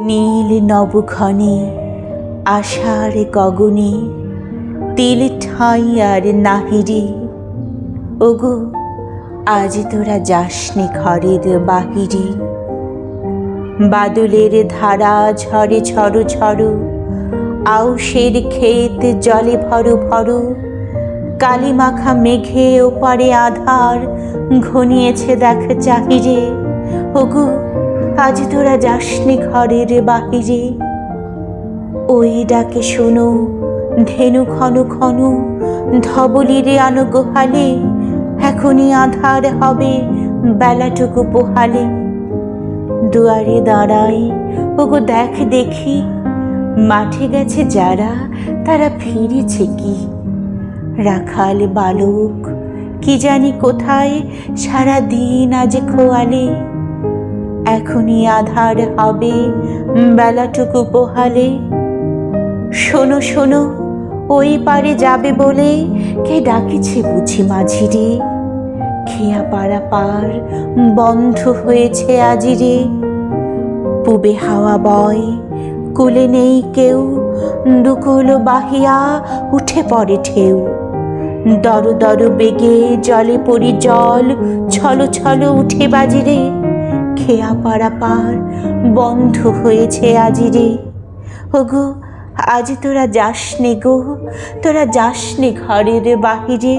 নীল নবক্ষণে আষাঢ় গগনে, তিল ঠাঁই আর নাহিরে। ওগো, আজ তোরা যাসনি ঘরের বাহিরে। বাদলের ধারা ঝরে ঝড়ো ঝড়ো আউশের ক্ষেত জলে ভরো ভরো কালি মাখা মেঘে ওপারে আধার ঘনিয়েছে দেখ চাহিরে। ওগো আজ তোরা যাসনি ঘরের বাহিরে। ওই ডাকে শোনো, ধেনু ঘন ঘন ধবলিরে আনো গোহালে এখনই আধার হবে বেলাটুকু পোহালে। দুয়ারে দাঁড়াই, ওগো দেখ দেখি, মাঠে গেছে যারা, তারা ফিরেছে কি? রাখাল বালক, কি জানি কোথায় সারা দিন আজ খোয়ালে। এখনই আধার হবে বেলাটুকু পোহালে। শোনো শোনো, ওই পারে যাবে বলে কে ডাকিছে বুঝি মাঝিরে? খেয়া পাড়া পার বন্ধ হয়েছে আজিরে। পুবে হাওয়া বয়, কুলে নেই কেউ, দুকুল বাহিয়া উঠে পড়ে ঢেউ। দর দর বেগে জলে পড়ি জল, ছলো ছলো উঠে বাজিরে। খেয়া পাড়া পার বন্ধ হয়েছে আজিরে ওগো, আজ তোরা যাসনে গো, তোরা যাসনে ঘরের বাহিরে।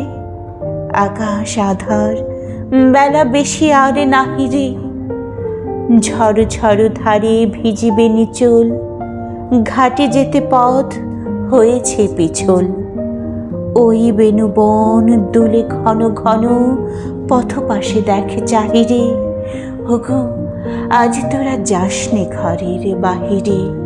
আকাশ আধার, বেলা বেশি আরে নাহি রে। ঝড় ঝড় ধারে ভিজিবে নিচল, ঘাটে যেতে পথ হয়েছে পিছল। ওই বেনু বন দুলে ঘন ঘন পথ পাশে দেখে চাহিরে। ওগো আজ তোরা যাসনি ঘরের বাহিরে।